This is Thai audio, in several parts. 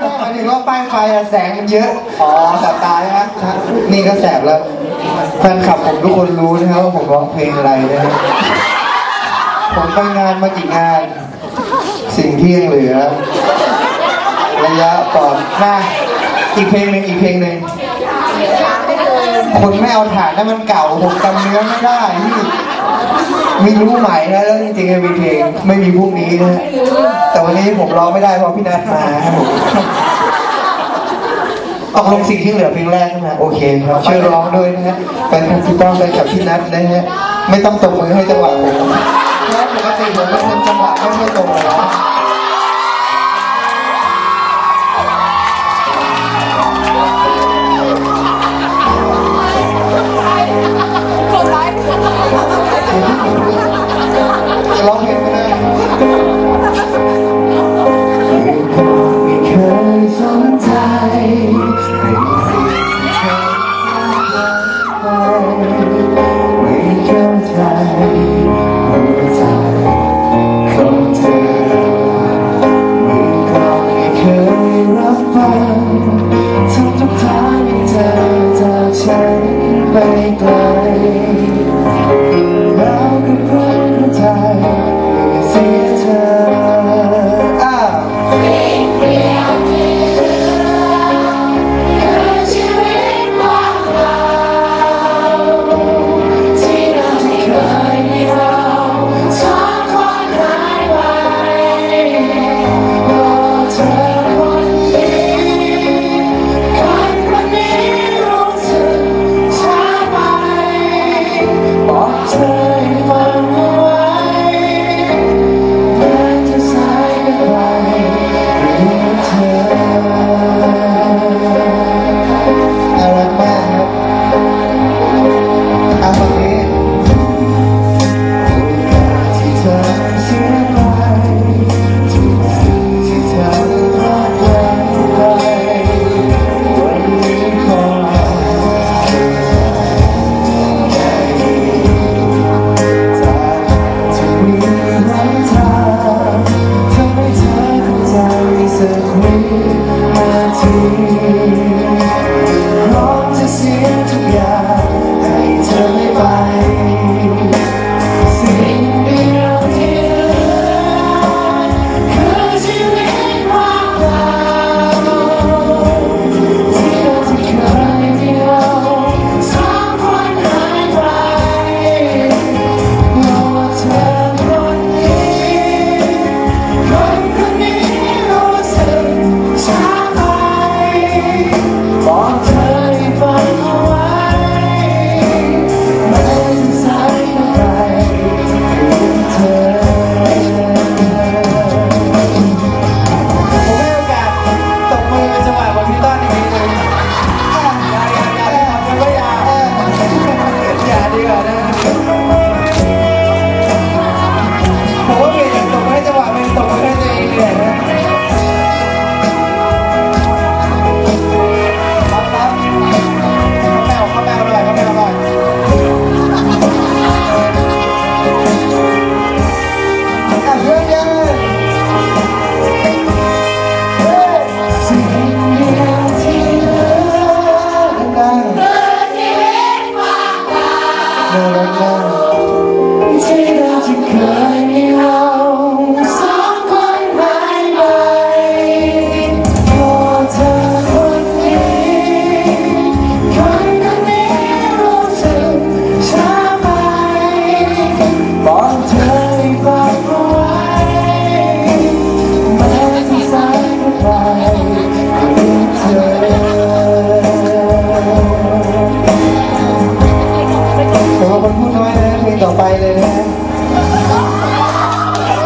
ไม่ได้หมายถึงว่าป้ายไฟอะแสงมันเยอะ อ๋อแสบตาใช่ไหมครับนี่ก็แสบแล้ว แฟนคลับผมทุกคนรู้นะครับว่าผมร้องเพลงอะไรนะฮะผมไปงานมากี่งาน สิ่งที่ยังเหลือ ระยะก่อนหน้าอีกเพลงหนึ่งอีกเพลงหนึ่งคนไม่เอาฐานนั่นมันเก่าผมจำเนื้อไม่ได้นี่ ไม่รู้ใหม่นะแล้วจริงๆมีเพลงไม่มีพรุ่งนี้นะแต่วันนี้ผมร้องไม่ได้เพราะพี่นัทมาครับผมออกลงสิ่งที่เหลือเพลงแรกใช่ไหมโอเคครับช่วยร้องด้วยนะฮะแฟนคลับพี่ป้องแฟนคลับพี่นัทนะฮะไม่ต้องตบมือให้จังหวะผมเพราะปกติผมเป็นคนจังหวะไม่ค่อยตรงเลย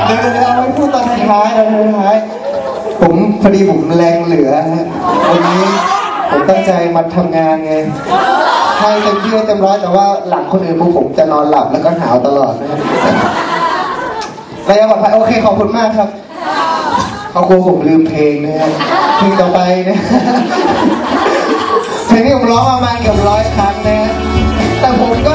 เดี๋ยวเราไว้พูดตอนท้ายตอนท้ายผมพอดีผมแรงเหลือฮะวันนี้ผมตั้งใจมาทำงานไงให้เต็มที่เต็มร้อยแต่ว่าหลังคนอื่นพวกผมจะนอนหลับแล้วก็หาวตลอดนะระยะปลอดภัยโอเคขอบคุณมากครับเขากลัวผมลืมเพลงนะฮะเพลงต่อไปนะเพลงนี้ผมร้องประมาณเกือบร้อยครั้งนะแต่ผมก็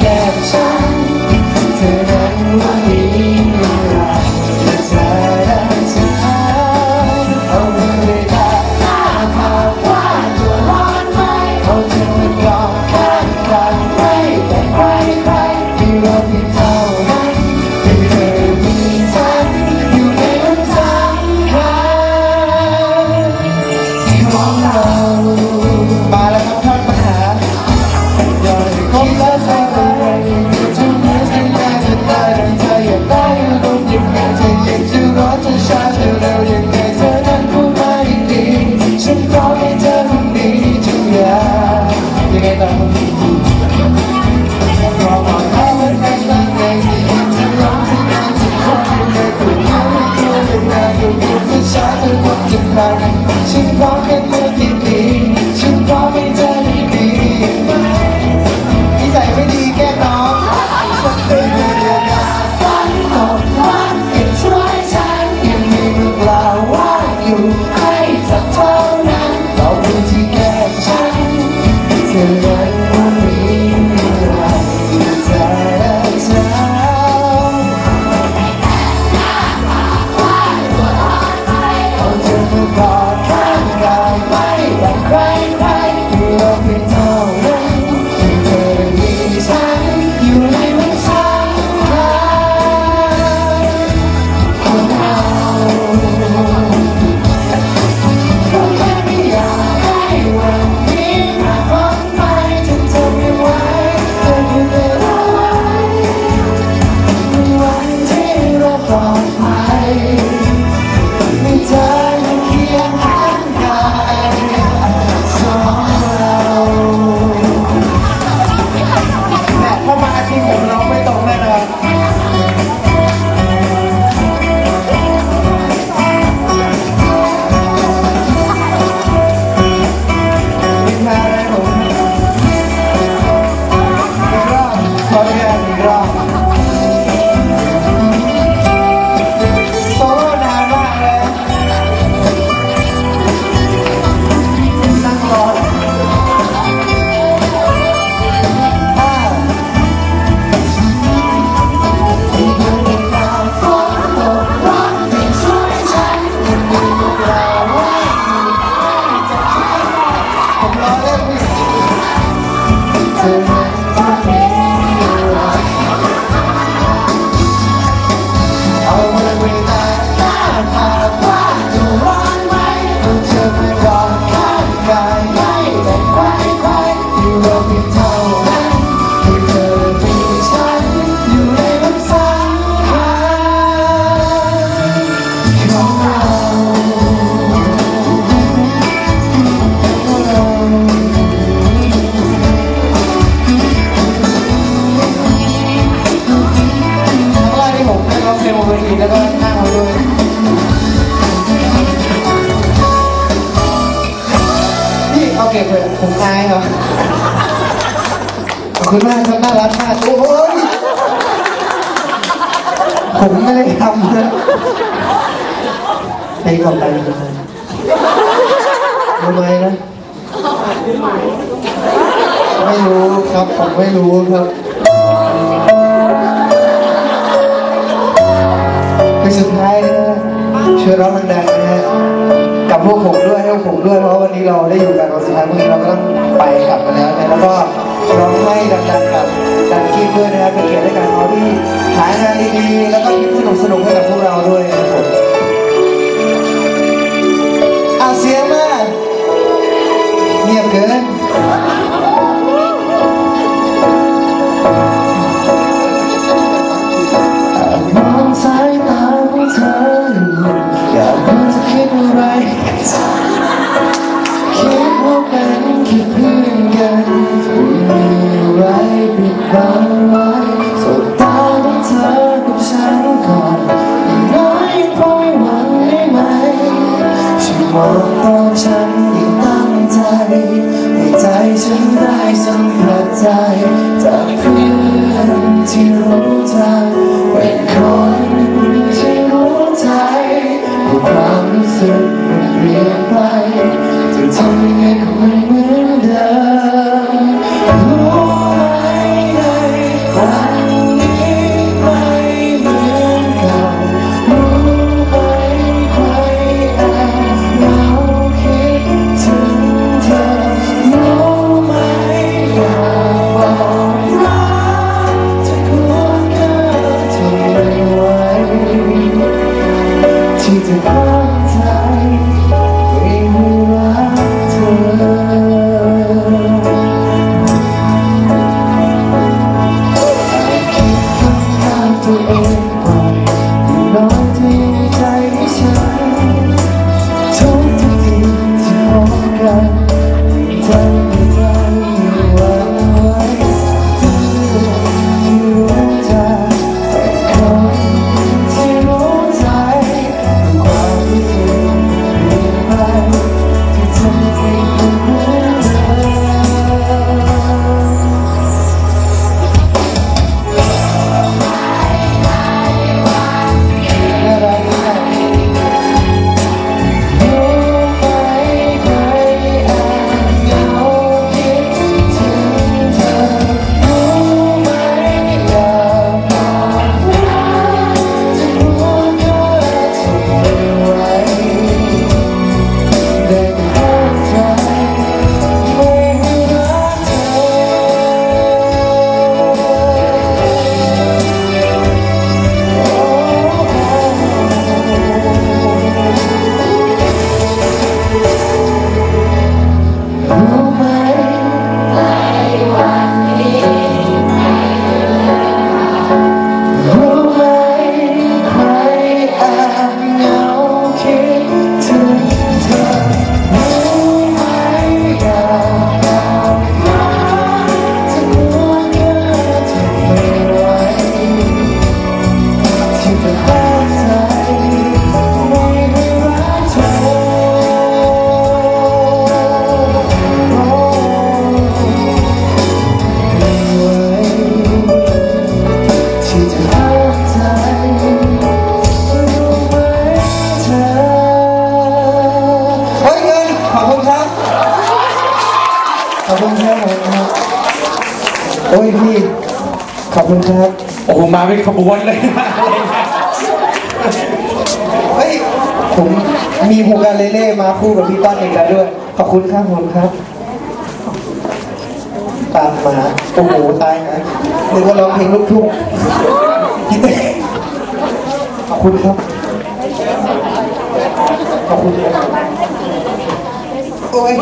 Cinta 的 รักมาโอ้ยผมไม่ได้ทำนะเพลงต่อไปทำไมทำไมนะไม่รู้ครับ ผมไม่รู้ครับคือสุดท้ายนะช่วยร้องดังๆนะฮะกับพวกผมด้วยให้ผมด้วยเพราะวันนี้เราได้อยู่กันเราสุดท้ายพรุ่นี้เราก็ต้องไปกลับกันแล้วนะแล้วก็ ร้องให้ดังๆกับดังที่เพื่อนนะครับเป็นเกียรติในการเขาที่หางานดีๆแล้วก็ยิ้มสนุกสนุกให้กับพวกเราด้วยครับผมเอาเสียงมาเงียบเกิน เปลี่ยนไปจะทำยังไงก็ไม่ มาเป็นขบวนเลยเฮ้ยผมมีฮูกาเลเล่มาคู่กับพี่ต้อนอีกแล้วด้วย ขอบคุณครับขอบคุณครับ ตามมาโอ้โหตายนะนึกว่าร้องเพลงลูกทุ่งพี่เต้ขอบคุณครับ ขอบคุณครับโอ้ย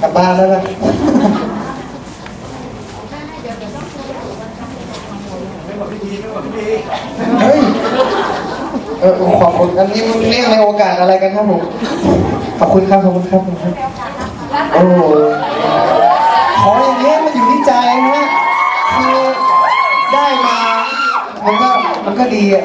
กลับบ้านแล้วนะ เฮ้ยเออขอบคุณอันนี้เรียกในโอกาสอะไรกันครับผม ขอบคุณครับขอบคุณครับขอบคุณครับโอ้โหขออย่างเงี้ยมันอยู่ที่ใจนะคือได้มา มันก็มันก็ดีอะ